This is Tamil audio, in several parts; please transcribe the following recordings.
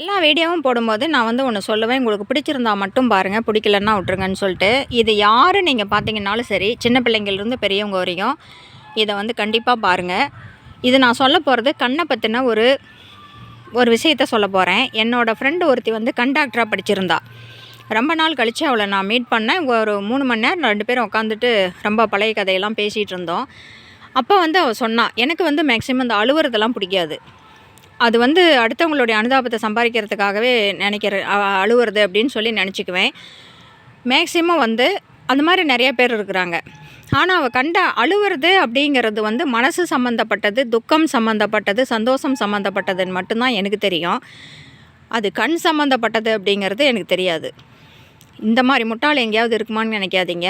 எல்லா வீடியோவும் போடும்போது நான் வந்து ஒன்று சொல்லுவேன். உங்களுக்கு பிடிச்சிருந்தா மட்டும் பாருங்கள் பிடிக்கலன்னா விட்ருங்கன்னு சொல்லிட்டு. இது யார் நீங்கள் பார்த்தீங்கன்னாலும் சரி சின்ன பிள்ளைங்கள்லேருந்து பெரியவங்க வரையும் இதை வந்து கண்டிப்பாக பாருங்கள் இது நான் சொல்ல போகிறது கண்ணை பற்றின ஒரு ஒரு விஷயத்த சொல்ல போகிறேன் என்னோடய ஃப்ரெண்டு ஒருத்தி வந்து கண்டாக்டராக படிச்சிருந்தா. ரொம்ப நாள் கழித்து அவளை நான் மீட் பண்ணேன். ஒரு மூணு மணி நேரம் ரெண்டு பேரும் உட்காந்துட்டு ரொம்ப பழைய கதையெல்லாம் பேசிகிட்டு இருந்தோம். அப்போ வந்து அவள் சொன்னான் எனக்கு வந்து மேக்ஸிமம் இந்த அழுவுறதெல்லாம் பிடிக்காது. அது வந்து அடுத்தவங்களுடைய அனுதாபத்தை சம்பாதிக்கிறதுக்காகவே நினைக்கிற அழுவுறது அப்படின்னு சொல்லி நினச்சிக்குவேன். மேக்சிமம் வந்து அந்த மாதிரி நிறைய பேர் இருக்கிறாங்க. ஆனால் அவள் கண்ட அழுவுறது அப்படிங்கிறது வந்து மனசு சம்மந்தப்பட்டது துக்கம் சம்மந்தப்பட்டது சந்தோஷம் சம்மந்தப்பட்டதுன்னு மட்டும்தான் எனக்கு தெரியும். அது கண் சம்மந்தப்பட்டது அப்படிங்கிறது எனக்கு தெரியாது. இந்த மாதிரி முட்டாள் எங்கேயாவது இருக்குமான்னு நினைக்காதீங்க.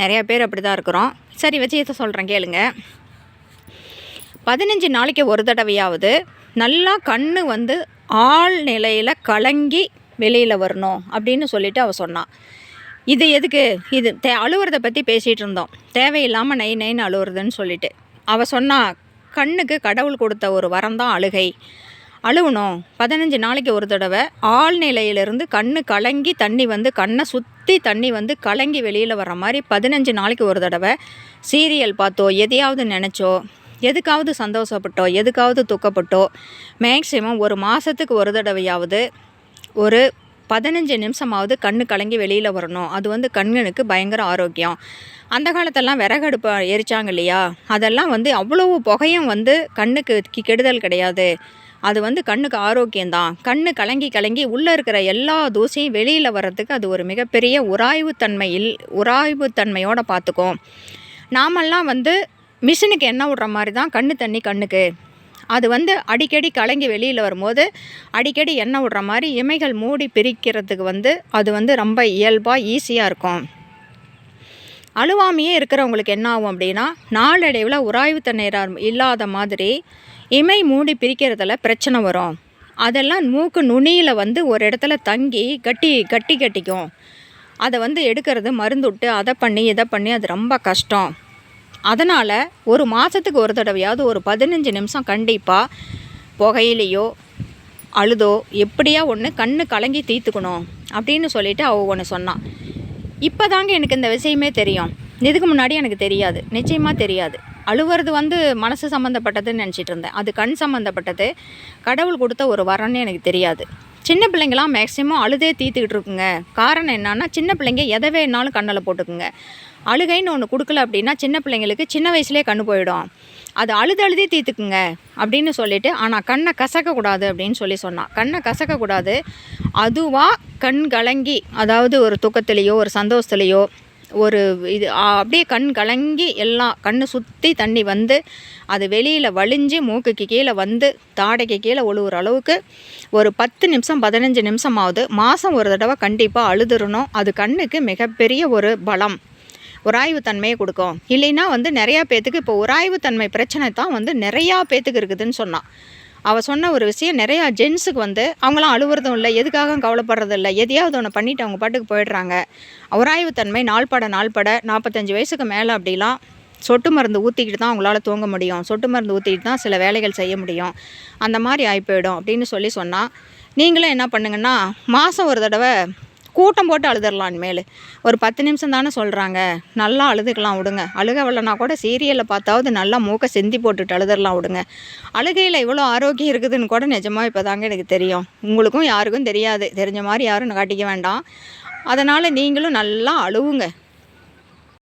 நிறைய பேர் அப்படி தான் இருக்கிறோம். சரி விஷயத்த சொல்கிறேன் கேளுங்க. பதினஞ்சு நாளைக்கு ஒரு தடவையாவது நல்லா கண் வந்து ஆள் நிலையில் கலங்கி வெளியில் வரணும் அப்படின்னு சொல்லிட்டு அவள் சொன்னான் இது எதுக்கு? இது தே அழுவுறதை பற்றி பேசிகிட்டு இருந்தோம். தேவையில்லாமல் நை நைன்னு அழுவுறதுன்னு சொல்லிட்டு. அவள் சொன்னா கண்ணுக்கு கடவுள் கொடுத்த ஒரு வரம் தான் அழுகை. அழுவணும். பதினஞ்சு நாளைக்கு ஒரு தடவை ஆழ்நிலையிலிருந்து கண்ணு கலங்கி தண்ணி வந்து கண்ணை சுற்றி தண்ணி வந்து கலங்கி வெளியில் வர மாதிரி பதினஞ்சு நாளைக்கு ஒரு தடவை சீரியல் பார்த்தோ எதையாவது நினச்சோ எதுக்காவது சந்தோஷப்பட்டோ எதுக்காவது துக்கப்பட்டோ மேக்ஸிமம் ஒரு மாதத்துக்கு ஒரு தடவையாவது ஒரு பதினஞ்சு நிமிஷமாவது கண்ணு கலங்கி வெளியில் வரணும். அது வந்து கண்ணுக்கு பயங்கர ஆரோக்கியம். அந்த காலத்தெல்லாம் விறகடுப்பு எரிச்சாங்க இல்லையா? அதெல்லாம் வந்து அவ்வளவு புகையும் வந்து கண்ணுக்கு கி- கெடுதல் கிடையாது. அது வந்து கண்ணுக்கு ஆரோக்கியம்தான். கண்ணு கலங்கி கலங்கி உள்ளே இருக்கிற எல்லா தூசையும் வெளியில் வர்றதுக்கு அது ஒரு மிகப்பெரிய உராய்வுத்தன்மையில் உராய்வுத்தன்மையோடு பார்த்துக்கும் நாமெல்லாம் வந்து மிஷினுக்கு எண்ணெய் விடுற மாதிரி தான் கண்ணு தண்ணி கண்ணுக்கு. அது வந்து அடிக்கடி கலங்கி வெளியில் வரும்போது அடிக்கடி எண்ணெய் விடுற மாதிரி இமைகள் மூடி பிரிக்கிறதுக்கு வந்து அது வந்து ரொம்ப இயல்பாக ஈஸியாக இருக்கும். அழுவாமையே இருக்கிறவங்களுக்கு என்ன ஆகும் அப்படின்னா நாளடைவில் உராய்வுத்தன்மை இரா- இல்லாத மாதிரி இமை மூடி பிரிக்கிறதுல பிரச்சனை வரும். அதெல்லாம் மூக்கு நுனியில் வந்து ஒரு இடத்துல தங்கி கட்டி கட்டி கட்டிக்கும். அதை வந்து எடுக்கிறது மருந்து விட்டு அதை பண்ணி இதை பண்ணி அது ரொம்ப கஷ்டம். அதனால் ஒரு மாதத்துக்கு ஒரு தடவையாவது ஒரு பதினஞ்சு நிமிஷம் கண்டிப்பாக புகையிலையோ அழுதோ எப்படியா ஒன்று கண்ணு கலங்கி தீர்த்துக்கணும் அப்படின்னு சொல்லிட்டு அவ ஒன்று சொன்னான் இப்போ தாங்க எனக்கு இந்த விஷயமே தெரியும். இதுக்கு முன்னாடி எனக்கு தெரியாது. நிச்சயமாக தெரியாது. அழுவுறது வந்து மனசு சம்மந்தப்பட்டதுன்னு நினச்சிட்டு இருந்தேன். அது கண் சம்மந்தப்பட்டது கடவுள் கொடுத்த ஒரு வரம்னு எனக்கு தெரியாது. சின்ன பிள்ளைங்களாம் மேக்ஸிமம் அழுதே தீர்த்துக்கிட்டு இருக்குங்க. காரணம் என்னன்னா சின்ன பிள்ளைங்க எதை வேணாலும் கண்ணில் போட்டுக்குங்க. அழுகைன்னு ஒன்று கொடுக்கல அப்படின்னா சின்ன பிள்ளைங்களுக்கு சின்ன வயசுலேயே கண்ணு போயிடும். அது அழுது அழுதே தீர்த்துக்குங்க அப்படின்னு சொல்லிட்டு ஆனால் கண்ணை கசக்கக்கூடாது அப்படின்னு சொல்லி சொன்னான். கண்ணை கசக்கக்கூடாது. அதுவாக கண் கலங்கி அதாவது ஒரு துக்கத்துலேயோ ஒரு சந்தோஷத்துலேயோ ஒரு இது அப்படியே கண் கலங்கி எல்லாம் கண்ணு சுற்றி தண்ணி வந்து அது வெளியில் வழிஞ்சு மூக்குக்கு கீழே வந்து தாடைக்கு கீழே ஒழுகுற அளவுக்கு ஒரு பத்து நிமிஷம் பதினஞ்சு நிமிஷம் ஆகுது மாதம் ஒரு தடவை கண்டிப்பாக அழுதுறணும். அது கண்ணுக்கு மிகப்பெரிய ஒரு பலம். உராய்வுத்தன்மையை கொடுக்கும். இல்லைன்னா வந்து நிறையா பேத்துக்கு இப்போ உராய்வுத்தன்மை பிரச்சனை தான் வந்து நிறையா பேத்துக்கு இருக்குதுன்னு சொன்னான். அவள் சொன்ன ஒரு விஷயம் நிறையா ஜென்ஸுக்கு வந்து அவங்களாம் அழுவுறதும் இல்லை எதுக்காக கவலைப்படுறதும் இல்லை. எதையாவது ஒன்று பண்ணிட்டு அவங்க பாட்டுக்கு போயிடுறாங்க. உராய்வுத்தன்மை நாள்பட நாள்பட நாற்பத்தஞ்சு வயசுக்கு மேலே அப்படிலாம் சொட்டு மருந்து ஊற்றிக்கிட்டு தான் அவங்களால தூங்க முடியும். சொட்டு மருந்து ஊற்றிக்கிட்டு தான் சில வேலைகள் செய்ய முடியும். அந்த மாதிரி ஆகி போயிடும் அப்படின்னு சொல்லி சொன்னால் நீங்களும் என்ன பண்ணுங்கன்னா மாதம் ஒரு தடவை கூட்டம் போட்டு அழுதுடலாம் இனிமேல். ஒரு பத்து நிமிஷம் தானே சொல்கிறாங்க நல்லா அழுதுக்கலாம் விடுங்க. அழுக வரலனா கூட சீரியலில் பார்த்தாவது நல்லா மூக்கை செந்தி போட்டுட்டு அழுதுடலாம் விடுங்க. அழுகையில் இவ்வளோ ஆரோக்கியம் இருக்குதுன்னு கூட நிஜமாக இப்போ தாங்க எனக்கு தெரியும். உங்களுக்கும் யாருக்கும் தெரியாது. தெரிஞ்ச மாதிரி யாரும் காட்டிக்க வேண்டாம். அதனால் நீங்களும் நல்லா அழுவுங்க.